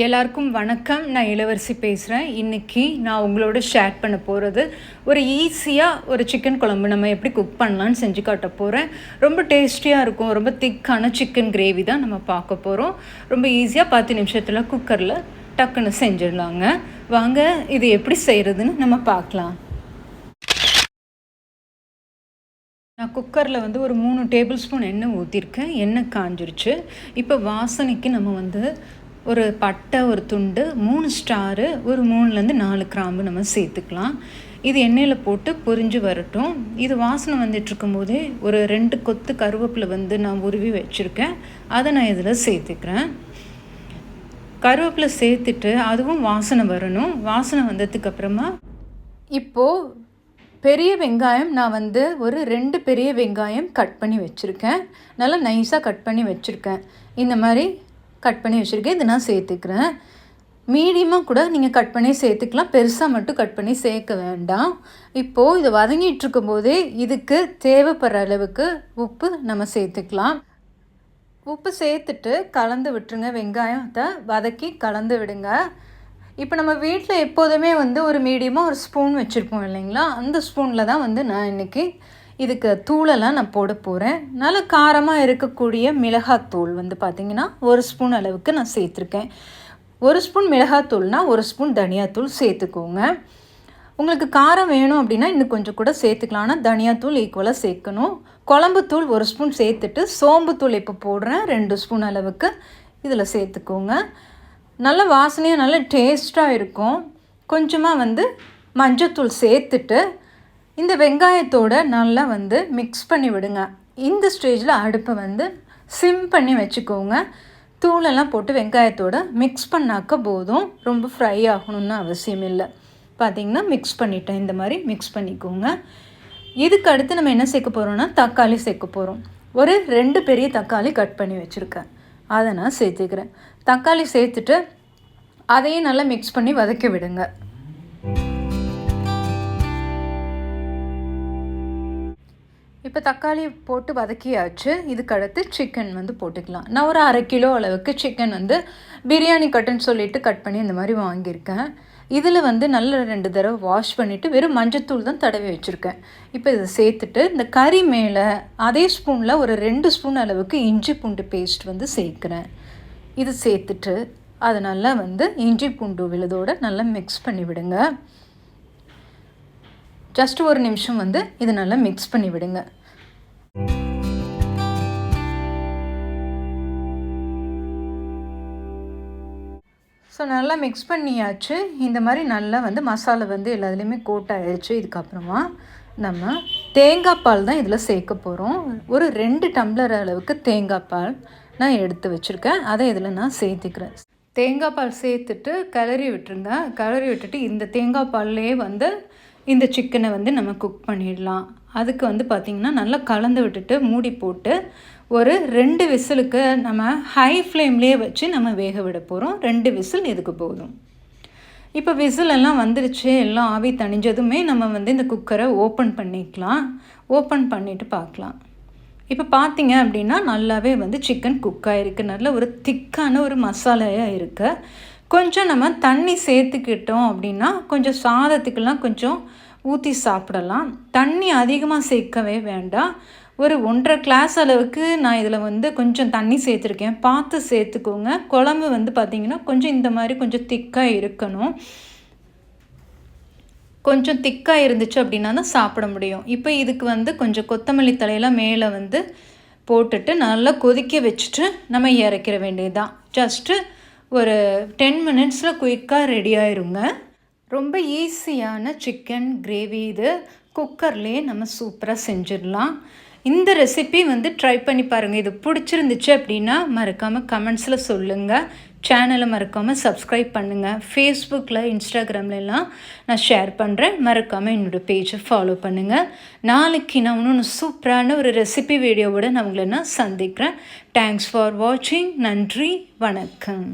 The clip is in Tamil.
எல்லாருக்கும் வணக்கம். நான் இளவரசி பேசுகிறேன் இன்றைக்கி நான் உங்களோட ஷேர் பண்ண போகிறது ஒரு ஈஸியாக ஒரு சிக்கன் குழம்பு. நம்ம எப்படி குக் பண்ணலான்னு செஞ்சு காட்ட போகிறேன் ரொம்ப டேஸ்டியாக இருக்கும். ரொம்ப திக்கான சிக்கன் கிரேவி தான் நம்ம பார்க்க போகிறோம் ரொம்ப ஈஸியாக பத்து நிமிஷத்தில் குக்கரில் டக்குன்னு செஞ்சிடலாங்க. வாங்க இது எப்படி செய்கிறதுன்னு நம்ம பார்க்கலாம். நான் குக்கரில் வந்து ஒரு மூணு டேபிள் ஸ்பூன் எண்ணெய் ஊற்றிருக்கேன் எண்ணெய் காஞ்சிருச்சு. இப்போ வாசனைக்கு நம்ம வந்து ஒரு பட்டை ஒரு துண்டு மூணு ஸ்டாரு ஒரு மூணுலேருந்து நாலு கிராம்பு நம்ம சேர்த்துக்கலாம். இது எண்ணெயில் போட்டு பொரிஞ்சு வரட்டும். இது வாசனை வந்துட்டுருக்கும் போதே ஒரு ரெண்டு கொத்து கருவேப்பிலை வந்து நான் உருவி வச்சுருக்கேன். அதை நான் இதில் சேர்த்துக்கிறேன். கருவேப்பிலை சேர்த்துட்டு அதுவும் வாசனை வரணும். வாசனை வந்ததுக்கப்புறமா இப்போது பெரிய வெங்காயம் நான் வந்து ஒரு ரெண்டு பெரிய வெங்காயம் கட் பண்ணி வச்சுருக்கேன். நல்லா நைஸாக கட் பண்ணி வச்சுருக்கேன். இந்த மாதிரி கட் பண்ணி வச்சுருக்கேன். இதை நான் சேர்த்துக்கிறேன். மீடியமாக கூட நீங்கள் கட் பண்ணி சேர்த்துக்கலாம். பெருசாக மட்டும் கட் பண்ணி சேர்க்க வேண்டாம். இப்போது இது வதங்கிட்டு இருக்கும்போதே இதுக்கு தேவைப்படுற அளவுக்கு உப்பு நம்ம சேர்த்துக்கலாம். உப்பு சேர்த்துட்டு கலந்து விட்டுருங்க. வெங்காயத்தை வதக்கி கலந்து விடுங்க. இப்போ நம்ம வீட்டில் எப்போதுமே வந்து ஒரு மீடியமாக ஒரு ஸ்பூன் வச்சுருப்போம் இல்லைங்களா? அந்த ஸ்பூனில் தான் வந்து நான் இன்றைக்கி இதுக்கு தூளெல்லாம் நான் போட போகிறேன் நல்ல காரமாக இருக்கக்கூடிய மிளகாத்தூள் வந்து பார்த்திங்கன்னா ஒரு ஸ்பூன் அளவுக்கு நான் சேர்த்துருக்கேன். ஒரு ஸ்பூன் மிளகாத்தூள்னால் ஒரு ஸ்பூன் தனியாத்தூள் சேர்த்துக்கோங்க. உங்களுக்கு காரம் வேணும் அப்படின்னா இன்னும் கொஞ்சம் கூட சேர்த்துக்கலாம். ஆனால் தனியாத்தூள் ஈக்குவலாக சேர்க்கணும். குழம்புத்தூள் ஒரு ஸ்பூன் சேர்த்துட்டு சோம்புத்தூள் இப்போ போடுறேன். ரெண்டு ஸ்பூன் அளவுக்கு இதில் சேர்த்துக்கோங்க. நல்ல வாசனையாக நல்ல டேஸ்ட்டாக இருக்கும். கொஞ்சமாக வந்து மஞ்சத்தூள் சேர்த்துட்டு இந்த வெங்காயத்தோடு நல்லா வந்து மிக்ஸ் பண்ணி விடுங்க. இந்த ஸ்டேஜில் அடுப்பை வந்து சிம் பண்ணி வச்சுக்கோங்க. தூளெல்லாம் போட்டு வெங்காயத்தோடு மிக்ஸ் பண்ணாக்க போதும். ரொம்ப ஃப்ரை ஆகணும்னு அவசியம் இல்லை. பார்த்திங்கன்னா மிக்ஸ் பண்ணிட்டேன். இந்த மாதிரி மிக்ஸ் பண்ணிக்கோங்க. இதுக்கு அடுத்து நம்ம என்ன சேர்க்க போகிறோம்னா தக்காளி சேர்க்க போகிறோம் ஒரு ரெண்டு பெரிய தக்காளி கட் பண்ணி வச்சுருக்கேன். அதை நான் சேர்த்துக்கிறேன். தக்காளி சேர்த்துட்டு அதையும் நல்லா மிக்ஸ் பண்ணி வதக்கி விடுங்க. இப்போ தக்காளி போட்டு வதக்கியாச்சு. இதுக்கு அடுத்து சிக்கன் வந்து போட்டுக்கலாம். நான் ஒரு அரை கிலோ அளவுக்கு சிக்கன் வந்து பிரியாணி கட்டுன்னு சொல்லிட்டு கட் பண்ணி இந்த மாதிரி வாங்கியிருக்கேன். இதில் வந்து நல்ல ரெண்டு தடவை வாஷ் பண்ணிவிட்டு வெறும் மஞ்சத்தூள் தான் தடவி வச்சுருக்கேன். இப்போ இதை சேர்த்துட்டு இந்த கறி மேலே அதே ஸ்பூனில் ஒரு ரெண்டு ஸ்பூன் அளவுக்கு இஞ்சி பூண்டு பேஸ்ட் வந்து சேர்க்குறேன். இது சேர்த்துட்டு அதை நல்லா வந்து இஞ்சி பூண்டு விழுதோடு நல்லா மிக்ஸ் பண்ணி விடுங்க. ஜஸ்ட் ஒரு நிமிஷம் வந்து இதை நல்லா மிக்ஸ் பண்ணி விடுங்க. ஸோ நல்லா மிக்ஸ் பண்ணியாச்சு. இந்த மாதிரி நல்லா வந்து மசாலா வந்து எல்லாத்துலேயுமே கோட் ஆகிடுச்சு இதுக்கப்புறமா நம்ம தேங்காய் பால் தான் இதில் சேர்க்க போகிறோம் ஒரு ரெண்டு டம்ளர் அளவுக்கு தேங்காய் பால் நான் எடுத்து வச்சுருக்கேன். அதை இதில் நான் சேர்த்துக்கிறேன். தேங்காய் பால் சேர்த்துட்டு கிளறி விட்டுருங்க. கிளறி விட்டுட்டு இந்த தேங்காய் பால்லையே வந்து இந்த சிக்கனை வந்து நம்ம குக் பண்ணிடலாம். அதுக்கு வந்து பார்த்திங்கன்னா நல்லா கலந்து விட்டுட்டு மூடி போட்டு ஒரு ரெண்டு விசிலுக்கு நம்ம ஹை ஃப்ளேம்லேயே வச்சு நம்ம வேக விட போகிறோம் ரெண்டு விசில் இதுக்கு போதும். இப்போ விசில் எல்லாம் வந்துருச்சு எல்லாம் ஆவி தணிஞ்சதுமே நம்ம வந்து இந்த குக்கரை ஓப்பன் பண்ணிக்கலாம். ஓப்பன் பண்ணிவிட்டு பார்க்கலாம் இப்போ பார்த்தீங்க அப்படின்னா நல்லாவே வந்து சிக்கன் குக் ஆகிருக்கு நல்ல ஒரு திக்கான ஒரு மசாலையாக இருக்குது கொஞ்சம் நம்ம தண்ணி சேர்த்துக்கிட்டோம் அப்படின்னா கொஞ்சம் சாதத்துக்கெல்லாம் கொஞ்சம் ஊற்றி சாப்பிடலாம். தண்ணி அதிகமாக சேர்க்கவே வேண்டாம். ஒரு ஒன்றரை கிளாஸ் அளவுக்கு நான் இதில் வந்து கொஞ்சம் தண்ணி சேர்த்துருக்கேன். பார்த்து சேர்த்துக்கோங்க. குழம்பு வந்து பார்த்திங்கன்னா கொஞ்சம் இந்த மாதிரி கொஞ்சம் திக்காக இருக்கணும். கொஞ்சம் திக்காக இருந்துச்சு அப்படின்னா தான் சாப்பிட முடியும். இப்போ இதுக்கு வந்து கொஞ்சம் கொத்தமல்லி தலையெல்லாம் மேலே வந்து போட்டுட்டு நல்லா கொதிக்க வச்சுட்டு நம்ம இறக்கிற வேண்டியதுதான். ஜஸ்ட்டு ஒரு டென் மினிட்ஸில் குயிக்காக ரெடி ஆயிருங்க. ரொம்ப ஈஸியான சிக்கன் கிரேவி இது. குக்கர்லேயே நம்ம சூப்பராக செஞ்சிடலாம். இந்த ரெசிபி வந்து ட்ரை பண்ணி பாருங்கள் இது பிடிச்சிருந்துச்சு அப்படின்னா மறக்காமல் கமெண்ட்ஸில் சொல்லுங்கள் சேனலை மறக்காமல் சப்ஸ்கிரைப் பண்ணுங்கள் ஃபேஸ்புக்கில் இன்ஸ்டாகிராம்லலாம் நான் ஷேர் பண்ணுறேன் மறக்காமல் என்னோடய பேஜை ஃபாலோ பண்ணுங்கள் நாளைக்கு நான் இன்னொன்று சூப்பரான ஒரு ரெசிபி வீடியோவோடு நான் உங்களை நான் சந்திக்கிறேன். தேங்க்ஸ் ஃபார் வாட்சிங் நன்றி. வணக்கம்.